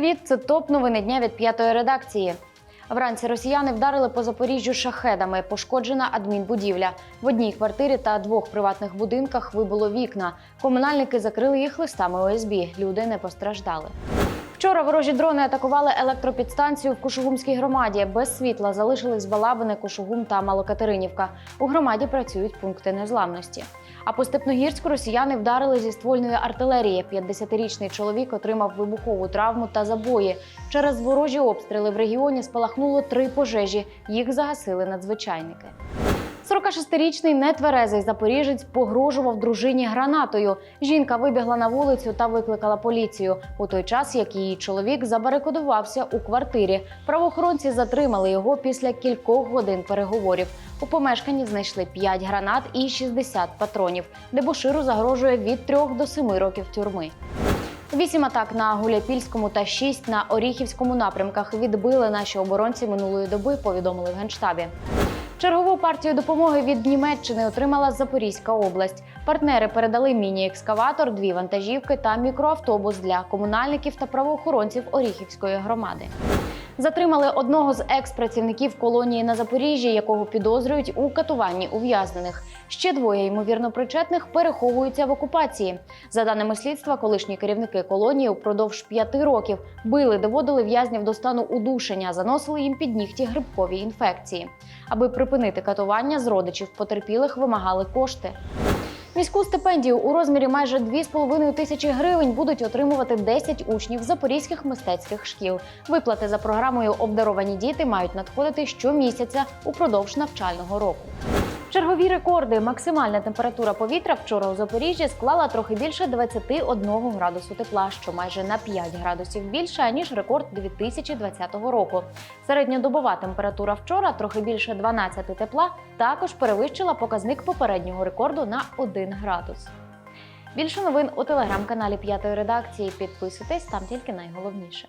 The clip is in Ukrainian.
привіт! Це топ новини дня від п'ятої редакції. Вранці росіяни вдарили по Запоріжжю шахедами. Пошкоджена адмінбудівля. В одній квартирі та двох приватних будинках вибуло вікна. Комунальники закрили їх листами ОСБ. Люди не постраждали. Вчора ворожі дрони атакували електропідстанцію в Кушугумській громаді. Без світла залишились Балабини, Кушугум та Малокатеринівка. У громаді працюють пункти незламності. А по Степногірську росіяни вдарили зі ствольної артилерії. 50-річний чоловік отримав вибухову травму та забої. Через ворожі обстріли в регіоні спалахнуло три пожежі. Їх загасили надзвичайники. 46-річний нетверезий запоріжець погрожував дружині гранатою. Жінка вибігла на вулицю та викликала поліцію. У той час, як її чоловік забарикодувався у квартирі. Правоохоронці затримали його після кількох годин переговорів. У помешканні знайшли 5 гранат і 60 патронів. Дебоширу загрожує від 3 до 7 років тюрми. Вісім атак на Гуляпільському та шість на Оріхівському напрямках відбили наші оборонці минулої доби. Повідомили в генштабі. Чергову партію допомоги від Німеччини отримала Запорізька область. Партнери передали міні-екскаватор, дві вантажівки та мікроавтобус для комунальників та правоохоронців Оріхівської громади. Затримали одного з екс-працівників колонії на Запоріжжі, якого підозрюють у катуванні ув'язнених. Ще двоє ймовірно причетних переховуються в окупації. За даними слідства, колишні керівники колонії упродовж п'яти років били, доводили в'язнів до стану удушення, заносили їм під нігті грибкові інфекції. Аби припинити катування, з родичів потерпілих вимагали кошти. Міську стипендію у розмірі майже 2,5 тисячі гривень будуть отримувати 10 учнів запорізьких мистецьких шкіл. Виплати за програмою Обдаровані діти мають надходити щомісяця упродовж навчального року. Чергові рекорди. Максимальна температура повітря вчора у Запоріжжі склала трохи більше 21 градусу тепла, що майже на 5 градусів більше ніж рекорд 2020 року. Середньодобова температура вчора трохи більше 12 тепла, також перевищила показник попереднього рекорду на 1 градус. Більше новин у телеграм-каналі П'ятої редакції. Підписуйтесь там тільки найголовніше.